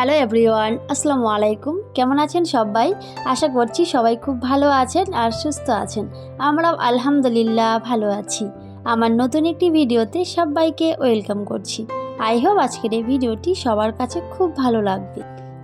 Hello everyone, আসসালামু আলাইকুম। কেমন আছেন সবাই? আশা করছি সবাই খুব ভালো আছেন আর সুস্থ আছেন। আমরাও আলহামদুলিল্লাহ ভালো আছি। আমার নতুন একটি ভিডিওতে সবাইকে ওয়েলকাম করছি। আই হোপ আজকের এই ভিডিওটি সবার কাছে খুব ভালো লাগবে।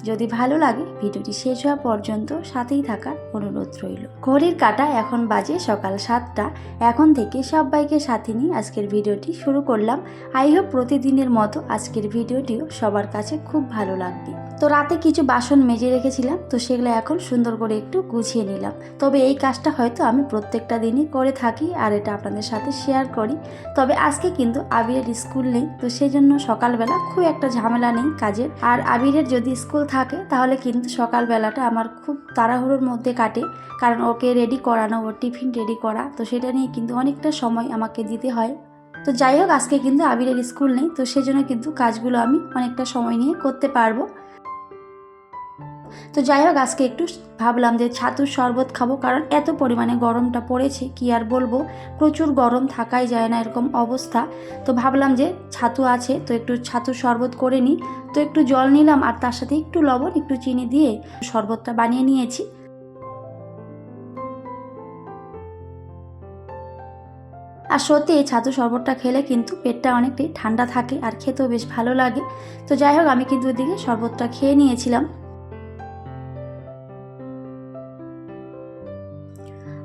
যদি ভালো লাগে, ভিডিওটি শেষ হওয়া পর্যন্ত সাথেই থাকার অনুরোধ রইল। ঘড়ির কাটা এখন বাজে সকাল সাতটা। এখন থেকে সবাইকে সাথে নিয়ে আজকের ভিডিওটি শুরু করলাম। আই হোপ প্রতিদিনের মতো আজকের ভিডিওটিও সবার কাছে খুব ভালো লাগবে। তো রাতে কিছু বাসন মেজে রেখেছিলাম, তো সেগুলো এখন সুন্দর করে একটু গুছিয়ে নিলাম। তবে এই কাজটা হয়তো আমি প্রত্যেকটা দিনই করে থাকি আর এটা আপনাদের সাথে শেয়ার করি। তবে আজকে কিন্তু আবিরের স্কুল নেই, তো সেজন্য সকালবেলা খুব একটা ঝামেলা নেই কাজের। আর আবিরের যদি স্কুল থাকে, তাহলে কিন্তু সকালবেলাটা আমার খুব তাড়াহুড়োর মধ্যে কাটে। কারণ ওকে রেডি করানো, ওর টিফিন রেডি করা, তো সেটা নিয়ে কিন্তু অনেকটা সময় আমাকে দিতে হয়। তো যাই হোক, আজকে কিন্তু আবিরের স্কুল নেই, তো সেজন্য কিন্তু কাজগুলো আমি অনেকটা সময় নিয়ে করতে পারব। তো যাই হোক, আজকে একটু ভাবলাম যে ছাতুর শরবত খাব, কারণ এত পরিমাণে গরমটা পড়েছে, কি আর বলব? প্রচুর গরম থাকাই যায় না এরকম অবস্থা। তো ভাবলাম যে ছাতু আছে, তো একটু ছাতুর শরবত করে নিই। তো একটু জল নিলাম, আর তার সাথে একটু লবণ, একটু চিনি দিয়ে শরবতটা বানিয়ে নিয়েছি। আর সত্যি, এই ছাতু শরবতটা খেলে কিন্তু পেটটা অনেকটাই ঠান্ডা থাকে, আর খেতেও বেশ ভালো লাগে। তো যাই হোক, আমি কিন্তু ওদিকে শরবতটা খেয়ে নিয়েছিলাম।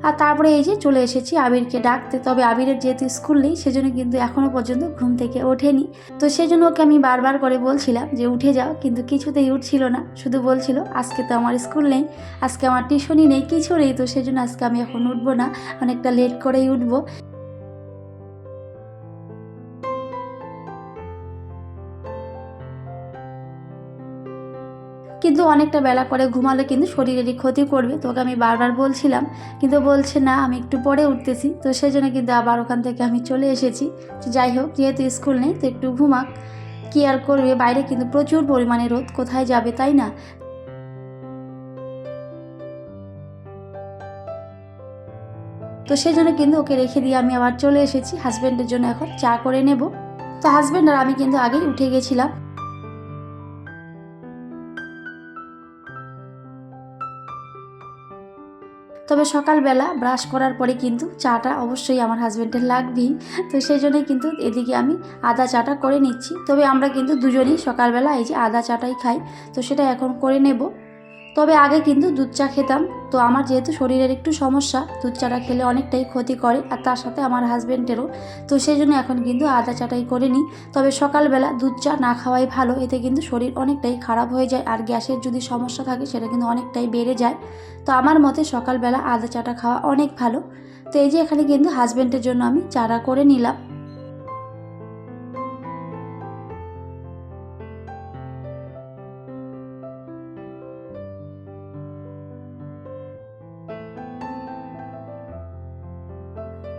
আর তারপরে এই যে চলে এসেছি আবিরকে ডাকতে। তবে আবিরের যেহেতু স্কুল নেই, সেজন্য কিন্তু এখনও পর্যন্ত ঘুম থেকে ওঠেনি। তো সেজন্য ওকে আমি বারবার করে বলছিলাম যে, উঠে যাও। কিন্তু কিছুতেই উঠছিল না। শুধু বলছিল, আজকে তো আমার স্কুল নেই, আজকে আমার টিউশনই নেই, কিছু নেই। তো সেজন্য আজকে আমি এখন উঠবো না, অনেকটা লেট করেই উঠবো। কিন্তু অনেকটা বেলা করে ঘুমালে কিন্তু শরীরেরই ক্ষতি করবে। তোকে আমি বারবার বলছিলাম, কিন্তু বলছে না, আমি একটু পরে উঠতেছি। তো সেই জন্য কিন্তু আবার ওখান থেকে আমি চলে এসেছি। যাই হোক, যেহেতু স্কুল নেই, তো একটু ঘুমাক। কি আর করবে? বাইরে কিন্তু প্রচুর পরিমাণে রোদ, কোথায় যাবে, তাই না? তো সেই জন্য কিন্তু ওকে রেখে দিয়ে আমি আবার চলে এসেছি। হাজব্যান্ডের জন্য এখন চা করে নেব। তো হাজব্যান্ড আর আমি কিন্তু আগেই উঠে গেছিলাম। তবে সকালবেলা ব্রাশ করার পরে কিন্তু চাটা অবশ্যই আমার হাজব্যান্ডের লাগবেই। তো সেই জন্যই কিন্তু এদিকে আমি আদা চাটা করে নিচ্ছি। তবে আমরা কিন্তু দুজনেই সকালবেলা এই যে আদা চাটাই খাই। তো সেটা এখন করে নেব। তবে আগে কিন্তু দুধ চা খেতাম। তো আমার যেহেতু শরীরের একটু সমস্যা, দুধ চাটা খেলে অনেকটাই ক্ষতি করে আর তার সাথে আমার হাজব্যান্ডেরও তো সেই জন্য এখন কিন্তু আদা চাটাই করে নিই। তবে সকালবেলা দুধ চা না খাওয়াই ভালো, এতে কিন্তু শরীর অনেকটাই খারাপ হয়ে যায় আর গ্যাসের যদি সমস্যা থাকে সেটা কিন্তু অনেকটাই বেড়ে যায়। তো আমার মতে সকালবেলা আদা চাটা খাওয়া অনেক ভালো। তো এই যে এখানে কিন্তু হাজব্যান্ডের জন্য আমি চারা করে নিলাম।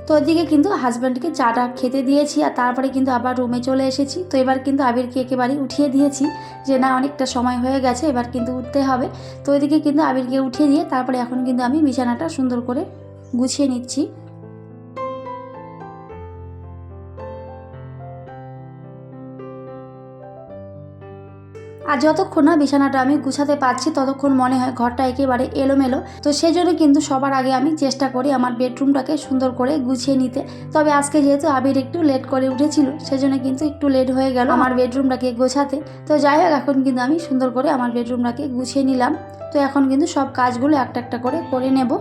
তো ওদিকে কিন্তু হাজব্যান্ডকে চাটা খেতে দিয়েছি আর তারপরে কিন্তু আবার রুমে চলে এসেছি। তো এবার কিন্তু আবিরকে একেবারেই উঠিয়ে দিয়েছি যে, না, অনেকটা সময় হয়ে গেছে, এবার কিন্তু উঠতে হবে। তো ওইদিকে কিন্তু আবিরকে উঠিয়ে দিয়ে তারপরে এখন কিন্তু আমি বিছানাটা সুন্দর করে গুছিয়ে নিচ্ছি। আর যতক্ষণ না বিছানাটা আমি গুছাতে পারছি, ততক্ষণ মনে হয় ঘরটা একেবারে এলোমেলো। তো সেজন্য কিন্তু সবার আগে আমি চেষ্টা করি আমার বেডরুমটাকে সুন্দর করে গুছিয়ে নিতে। তবে আজকে যেহেতু আবির একটু লেট করে উঠেছিল, সেজন্য কিন্তু একটু লেট হয়ে গেল আমার বেডরুমটাকে গোছাতে। তো যাই হোক, এখন কিন্তু আমি সুন্দর করে আমার বেডরুমটাকে গুছিয়ে নিলাম। তো এখন কিন্তু সব কাজগুলো একটা একটা করে করে নেব।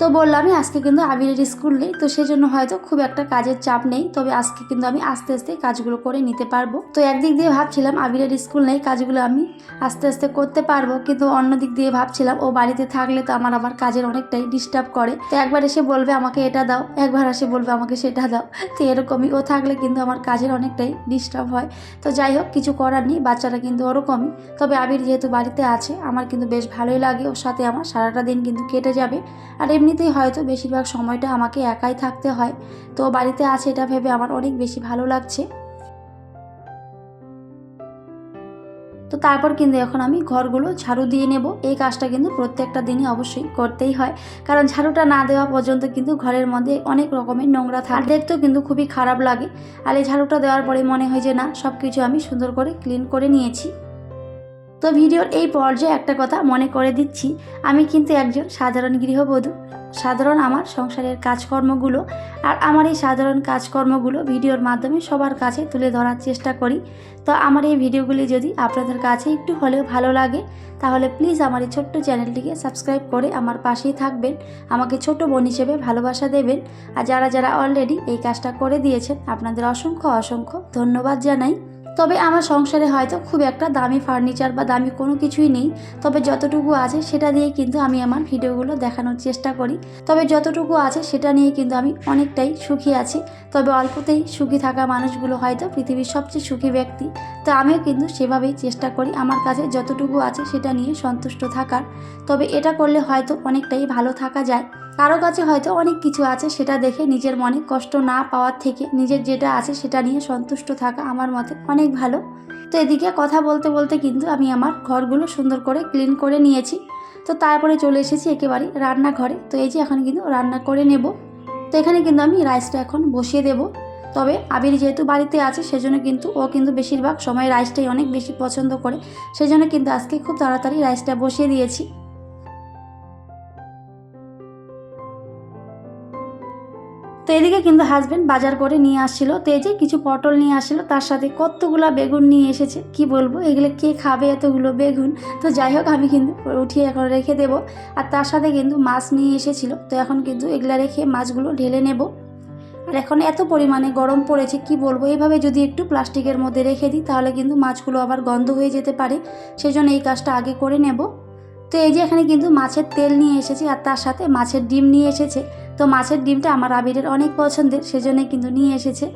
তো বললামই আজকে কিন্তু আবিরের স্কুল নেই, তো সেজন্য হয়তো খুব একটা কাজের চাপ নেই, তবে আজকে কিন্তু আমি আস্তে আস্তে কাজগুলো করে নিতে পারব। তো একদিক দিয়ে ভাবছিলাম আবিরের স্কুল নেই, কাজগুলো আমি আস্তে আস্তে করতে পারব, কিন্তু অন্য দিক দিয়ে ভাবছিলাম, ও বাড়িতে থাকলে তো আমার আমার কাজের অনেকটাই ডিস্টার্ব করে। তো একবার এসে বলবে আমাকে এটা দাও, একবার এসে বলবে আমাকে সেটা দাও। তো এরকমই ও থাকলে কিন্তু আমার কাজের অনেকটাই ডিস্টার্ব হয়। তো যাই হোক, কিছু করার নেই, বাচ্চারা কিন্তু ওরকমই। তবে আবির যেহেতু বাড়িতে আছে, আমার কিন্তু বেশ ভালোই লাগে, ওর সাথে আমার সারাটা দিন কিন্তু কেটে যাবে। আর এমনিতেই হয়তো বেশিরভাগ সময়টা আমাকে একাই থাকতে হয়। তো বাড়িতে আছে এটা ভেবে আমার অনেক বেশি ভালো লাগছে। তো তারপর কিন্তু এখন আমি ঘরগুলো ঝাড়ু দিয়ে নেব। এই কাজটা কিন্তু প্রত্যেকটা দিনই অবশ্যই করতেই হয়। কারণ ঝাড়ুটা না দেওয়া পর্যন্ত কিন্তু ঘরের মধ্যে অনেক রকমের নোংরা থাকে। দেখতেও কিন্তু খুবই খারাপ লাগে। আর এই ঝাড়ুটা দেওয়ার পরে মনে হয় যে না সব কিছু আমি সুন্দর করে ক্লিন করে নিয়েছি। তো ভিডিওর এই পর্যায়ে একটা কথা মনে করে দিচ্ছি। আমি কিন্তু একজন সাধারণ গৃহবধূ। সাধারণ আমার সংসারের কাজকর্মগুলো আর আমার এই সাধারণ কাজকর্মগুলো ভিডিওর মাধ্যমে সবার কাছে তুলে ধরার চেষ্টা করি। তো আমার এই ভিডিওগুলি যদি আপনাদের কাছে একটু হলেও ভালো লাগে, তাহলে প্লিজ আমার এই ছোট্ট চ্যানেলটিকে সাবস্ক্রাইব করে আমার পাশেই থাকবেন। আমাকে ছোট বোন হিসেবে ভালোবাসা দেবেন। আর যারা যারা অলরেডি এই কাজটা করে দিয়েছেন, আপনাদের অসংখ্য অসংখ্য ধন্যবাদ জানাই। তবে আমার সংসারে হয়তো খুব একটা দামি ফার্নিচার বা দামি কোনো কিছুই নেই। তবে যতটুকু আছে সেটা দিয়ে কিন্তু আমি আমার ভিডিওগুলো দেখানোর চেষ্টা করি। তবে যতটুকু আছে সেটা নিয়ে কিন্তু আমি অনেকটাই সুখী আছি। তবে অল্পতেই সুখী থাকা মানুষগুলো হয়তো পৃথিবীর সবচেয়ে সুখী ব্যক্তি। তো আমিও কিন্তু সেভাবেই চেষ্টা করি আমার কাছে যতটুকু আছে সেটা নিয়ে সন্তুষ্ট থাকার। তবে এটা করলে হয়তো অনেকটাই ভালো থাকা যায়। কারও কাছে হয়তো অনেক কিছু আছে, সেটা দেখে নিজের মনে কষ্ট না পাওয়ার থেকে নিজের যেটা আছে সেটা নিয়ে সন্তুষ্ট থাকা আমার মতে অনেক ভালো। তো এদিকে কথা বলতে বলতে কিন্তু আমি আমার ঘরগুলো সুন্দর করে ক্লিন করে নিয়েছি। তো তারপরে চলে এসেছি একেবারে রান্নাঘরে। তো এই যে এখন কিন্তু রান্না করে নেব। তো এখানে কিন্তু আমি রাইসটা এখন বসিয়ে দেব। তবে আবির যেহেতু বাড়িতে আছে, সেজন্য কিন্তু ও কিন্তু বেশিরভাগ সময় রাইসটাই অনেক বেশি পছন্দ করে। সেজন্য কিন্তু আজকে খুব তাড়াতাড়ি রাইসটা বসিয়ে দিয়েছি। তো এদিকে কিন্তু হাজবেন্ড বাজার করে নিয়ে আসছিল। তো এই যে কিছু পটল নিয়ে আসছিল, তার সাথে কতগুলো বেগুন নিয়ে এসেছে, কি বলব? এগুলো কে খাবে এতগুলো বেগুন? তো যাই হোক, আমি কিন্তু উঠিয়ে এখন রেখে দেব। আর তার সাথে কিন্তু মাছ নিয়ে এসেছিল। তো এখন কিন্তু এগুলো রেখে মাছগুলো ঢেলে নেব। আর এখন এত পরিমাণে গরম পড়েছে, কি বলব? এইভাবে যদি একটু প্লাস্টিকের মধ্যে রেখে দিই, তাহলে কিন্তু মাছগুলো আবার গন্ধ হয়ে যেতে পারে। সেজন্য এই কাজটা আগে করে নেব। তো এই যে এখানে কিন্তু মাছের তেল নিয়ে এসেছি আর তার সাথে মাছের ডিম নিয়ে এসেছে। তো মাছের ডিমটা আমার আবিরের অনেক পছন্দের সেজন্য কিন্তু নিয়ে এসেছে।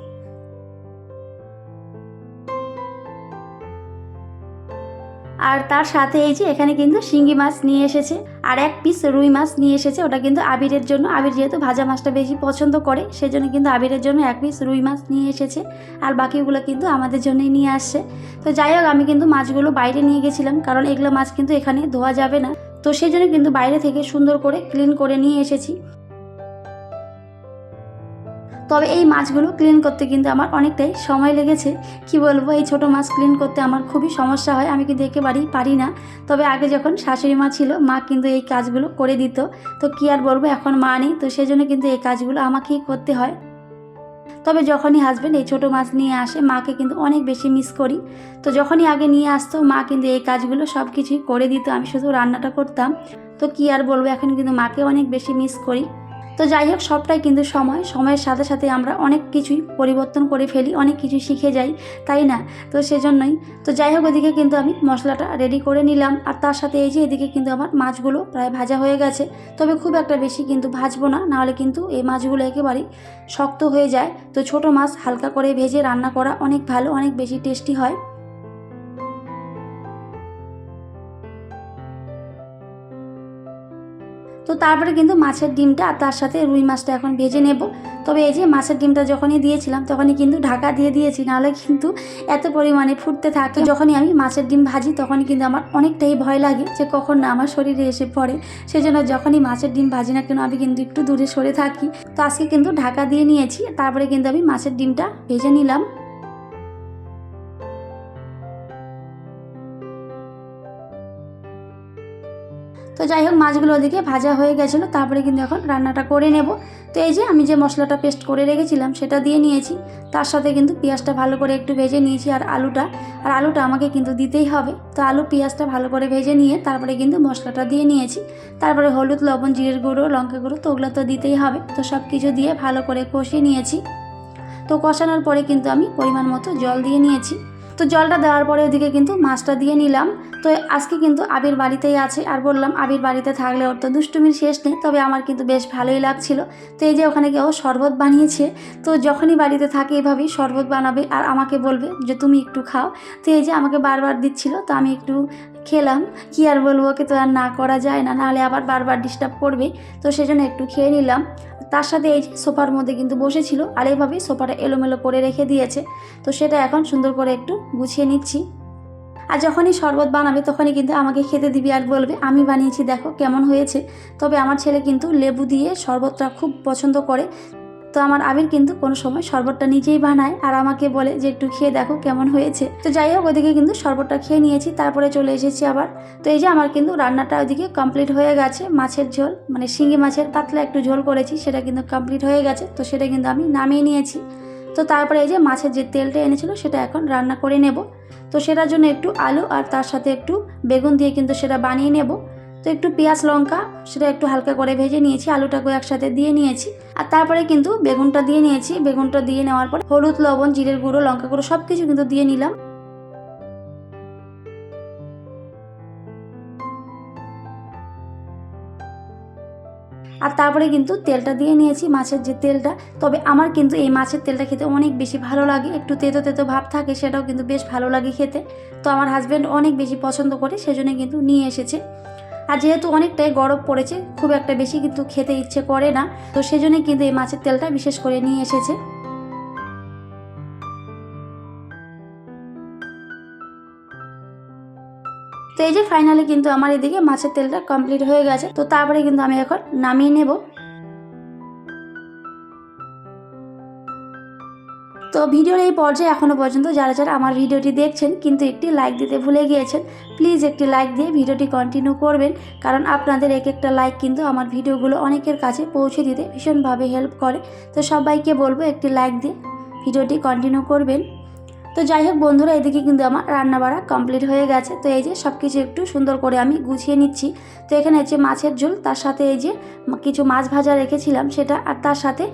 আর তার সাথে এই যে এখানে কিন্তু শিঙ্গি মাছ নিয়ে এসেছে। আর এক পিস রুই মাছ নিয়ে এসেছে। ওটা কিন্তু আবিরের জন্য। আবির যেহেতু ভাজা মাছটা বেশি পছন্দ করে, সেজন্য কিন্তু আবিরের জন্য এক পিস রুই মাছ নিয়ে এসেছে। আর বাকিগুলো কিন্তু আমাদের জন্যই নিয়ে আসছে। তো যাই হোক, আমি কিন্তু মাছগুলো বাইরে নিয়ে গেছিলাম। কারণ এগুলো মাছ কিন্তু এখানে ধোয়া যাবে না। তো সেই জন্য কিন্তু বাইরে থেকে সুন্দর করে ক্লিন করে নিয়ে এসেছি। তবে এই মাছগুলো ক্লিন করতে কিন্তু আমার অনেকটাই সময় লেগেছে। কি বলব, এই ছোট মাছ ক্লিন করতে আমার খুবই সমস্যা হয়, আমি কিন্তু একেবারেই পারি না। তবে আগে যখন শাশুড়ি মা ছিল, মা কিন্তু এই কাজগুলো করে দিত। তো কি আর বলব, এখন মা নেই, তো সেজন্য কিন্তু এই কাজগুলো আমাকেই করতে হয়। তবে যখনই হাজব্যান্ড এই ছোটো মাছ নিয়ে আসে, মাকে কিন্তু অনেক বেশি মিস করি। তো যখনই আগে নিয়ে আসতো, মা কিন্তু এই কাজগুলো সব কিছুই করে দিত, আমি শুধু রান্নাটা করতাম। তো কি আর বলব, এখন কিন্তু মাকে অনেক বেশি মিস করি। তো যাই হোক, সবটাই কিন্তু সময়। সময়ের সাথে সাথে আমরা অনেক কিছুই পরিবর্তন করে ফেলি, অনেক কিছু শিখে যাই, তাই না? তো সেজন্যই। তো যাই হোক, ওদিকে কিন্তু আমি মশলাটা রেডি করে নিলাম। আর তার সাথে এই যে এদিকে কিন্তু আমার মাছগুলো প্রায় ভাজা হয়ে গেছে। তবে খুব একটা বেশি কিন্তু ভাজবো না নাহলে কিন্তু এই মাছগুলো একেবারেই শক্ত হয়ে যায়। তো ছোট মাছ হালকা করে ভেজে রান্না করা অনেক ভালো, অনেক বেশি টেস্টি হয়। তো তারপরে কিন্তু মাছের ডিমটা আর তার সাথে রুই মাছটা এখন ভেজে নেব। তবে এই যে মাছের ডিমটা যখনই দিয়েছিলাম, তখনই কিন্তু ঢাকা দিয়ে দিয়েছি, নাহলে কিন্তু এত পরিমাণে ফুটতে থাকে। যখনই আমি মাছের ডিম ভাজি, তখনই কিন্তু আমার অনেকটাই ভয় লাগে যে কখন না আমার শরীরে এসে পড়ে। সেজন্য যখনই মাছের ডিম ভাজি না কেন, আমি কিন্তু একটু দূরে সরে থাকি। তো আজকে কিন্তু ঢাকা দিয়ে নিয়েছি, তারপরে কিন্তু আমি মাছের ডিমটা ভেজে নিলাম। তো যাই হোক, মাছগুলো ওদিকে ভাজা হয়ে গেছিল, তারপরে কিন্তু এখন রান্নাটা করে নেব। তো এই যে আমি যে মশলাটা পেস্ট করে রেখেছিলাম, সেটা দিয়ে নিয়েছি। তার সাথে কিন্তু পেঁয়াজটা ভালো করে একটু ভেজে নিয়েছি আর আলুটা। আর আলুটা আমাকে কিন্তু দিতেই হবে। তো আলু পেঁয়াজটা ভালো করে ভেজে নিয়ে তারপরে কিন্তু মশলাটা দিয়ে নিয়েছি। তারপরে হলুদ, লবণ, জিরের গুঁড়ো, লঙ্কা গুঁড়ো, তো ওগুলো তো দিতেই হবে। তো সব কিছু দিয়ে ভালো করে কষিয়ে নিয়েছি। তো কষানোর পরে কিন্তু আমি পরিমাণ মতো জল দিয়ে নিয়েছি। তো জলটা দেওয়ার পরে ওদিকে কিন্তু মাছটা দিয়ে নিলাম। তো আজকে কিন্তু আবির বাড়িতেই আছে। আর বললাম, আবির বাড়িতে থাকলে ওর তো দুষ্টুমির শেষ নেই, তবে আমার কিন্তু বেশ ভালোই লাগছিল। তো এই যে ওখানে কেউ শরবত বানিয়েছে, তো যখনই বাড়িতে থাকে এভাবেই শরবত বানাবে আর আমাকে বলবে যে, তুমি একটু খাও। তো এই যে আমাকে বারবার দিচ্ছিল, তো আমি একটু খেলাম। কি আর বলব, ওকে তো আর না করা যায় না, নাহলে আবার বারবার ডিস্টার্ব করবে। তো সেজন্য একটু খেয়ে নিলাম। তার সাথে এই সোফার মধ্যে কিন্তু বসেছিল আর এইভাবেই সোফাটা এলোমেলো করে রেখে দিয়েছে। তো সেটা এখন সুন্দর করে একটু গুছিয়ে নিচ্ছি। আর যখনই শরবত বানাবে তখনই কিন্তু আমাকে খেতে দিবি আর বলবে, আমি বানিয়েছি, দেখো কেমন হয়েছে। তবে আমার ছেলে কিন্তু লেবু দিয়ে শরবতটা খুব পছন্দ করে। তো আমার আবির কিন্তু কোনো সময় শরবতটা নিজেই বানায় আর আমাকে বলে যে, একটু খেয়ে দেখো কেমন হয়েছে। তো যাই হোক ওদিকে কিন্তু শরবতটা খেয়ে নিয়েছি, তারপরে চলে এসেছি আবার। তো এই যে আমার কিন্তু রান্নাটা ওদিকে কমপ্লিট হয়ে গেছে। মাছের ঝোল মানে শিঙি মাছের পাতলা একটু ঝোল করেছি, সেটা কিন্তু কমপ্লিট হয়ে গেছে। তো সেটা কিন্তু আমি নামিয়ে নিয়েছি। তো তারপরে এই যে মাছের যে তেলটা এনেছিল, সেটা এখন রান্না করে নেব। তো সেটার জন্য একটু আলু আর তার সাথে একটু বেগুন দিয়ে কিন্তু সেটা বানিয়ে নেব। তো একটু পেঁয়াজ লঙ্কা, সেটা একটু হালকা করে ভেজে নিয়েছি আলুটাকে একসাথে দিয়ে নিয়েছি। আর তারপরে কিন্তু বেগুনটা দিয়ে নিয়েছি। বেগুনটা দিয়ে নেওয়ার পর হলুদ, লবণ, জিরের গুঁড়ো, লঙ্কা গুঁড়ো সব কিছু কিন্তু দিয়ে নিলাম। আর তারপরে কিন্তু তেলটা দিয়ে নিয়েছি, মাছের যে তেলটা। তবে আমার কিন্তু এই মাছের তেলটা খেতে অনেক বেশি ভালো লাগে। একটু তেতো তেতো ভাব থাকে, সেটাও কিন্তু বেশ ভালো লাগে খেতে। তো আমার হাজব্যান্ড অনেক বেশি পছন্দ করে, সেজন্য কিন্তু নিয়ে এসেছে। আর যেহেতু অনেকটাই গরম পড়েছে, খুব একটা বেশি কিন্তু খেতে ইচ্ছে করে না। তো সেজন্য কিন্তু এই মাছের তেলটা বিশেষ করে নিয়ে এসেছে। তো এই যে ফাইনালি কিন্তু আমার এদিকে মাছের তেলটা কমপ্লিট হয়ে গেছে। তো তারপরে কিন্তু আমি এখন নামিয়ে নেব। তো ভিডিওর এই পর্যায়ে এখনও পর্যন্ত যারা যারা আমার ভিডিওটি দেখছেন, কিন্তু একটি লাইক দিতে ভুলে গিয়েছেন প্লিজ একটি লাইক দিয়ে ভিডিওটি কন্টিনিউ করবেন। কারণ আপনাদের এক একটা লাইক কিন্তু আমার ভিডিওগুলো অনেকের কাছে পৌঁছে দিতে ভীষণভাবে হেল্প করে। তো সবাইকে বলব একটি লাইক দিয়ে ভিডিওটি কন্টিনিউ করবেন। তো যাই হোক বন্ধুরা, এদিকে কিন্তু আমার রান্না বাড়া কমপ্লিট হয়ে গেছে। তো এই যে সব কিছু একটু সুন্দর করে আমি গুছিয়ে নিচ্ছি। তো এখানে হচ্ছে মাছের ঝোল, তার সাথে এই যে কিছু মাছ ভাজা রেখেছিলাম সেটা, আর তার সাথে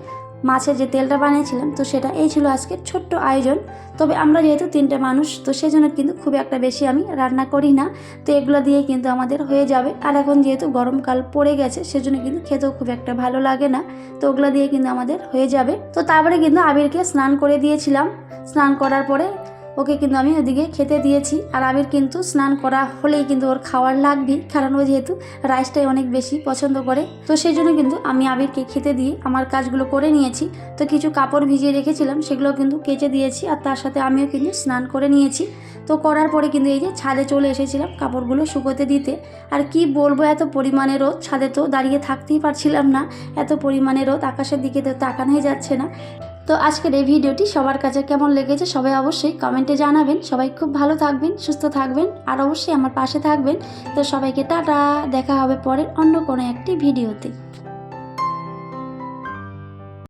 মাছের যে তেলটা বানিয়েছিলাম, তো সেটা এই ছিল আজকে ছোট্ট আয়োজন। তবে আমরা যেহেতু তিনটে মানুষ, তো সেজন্য কিন্তু খুব একটা বেশি আমি রান্না করি না। তো এগুলো দিয়ে কিন্তু আমাদের হয়ে যাবে। আর এখন যেহেতু গরমকাল পড়ে গেছে, সেজন্য কিন্তু খেতেও খুব একটা ভালো লাগে না। তো ওগুলো দিয়ে কিন্তু আমাদের হয়ে যাবে। তো তারপরে কিন্তু আবিরকে স্নান করে দিয়েছিলাম। স্নান করার পরে ওকে কিন্তু আমি ওদিকে খেতে দিয়েছি। আর আবির কিন্তু স্নান করা হলেই কিন্তু ওর খাওয়ার লাগবেই কারণ ও যেহেতু রাইসটাই অনেক বেশি পছন্দ করে। তো সেই জন্য কিন্তু আমি আবিরকে খেতে দিয়ে আমার কাজগুলো করে নিয়েছি। তো কিছু কাপড় ভিজিয়ে রেখেছিলাম, সেগুলো কিন্তু কেচে দিয়েছি। আর তার সাথে আমিও কিন্তু স্নান করে নিয়েছি। তো করার পরে কিন্তু এই যে ছাদে চলে এসেছিলাম কাপড়গুলো শুকোতে দিতে। আর কি বলব, এত পরিমাণে রোদ। ছাদে তো দাঁড়িয়ে থাকতেই পারছিলাম না। এত পরিমাণে রোদ, আকাশের দিকে তো তাকানোই যাচ্ছে না। তো আজকের এই ভিডিওটি সবার কাছে কেমন লেগেছে সবাই অবশ্যই কমেন্টে জানাবেন। সবাই খুব ভালো থাকবেন, সুস্থ থাকবেন আর অবশ্যই আমার পাশে থাকবেন। তো সবাইকে টাটা, দেখা হবে পরের অন্য কোনো একটি ভিডিওতে।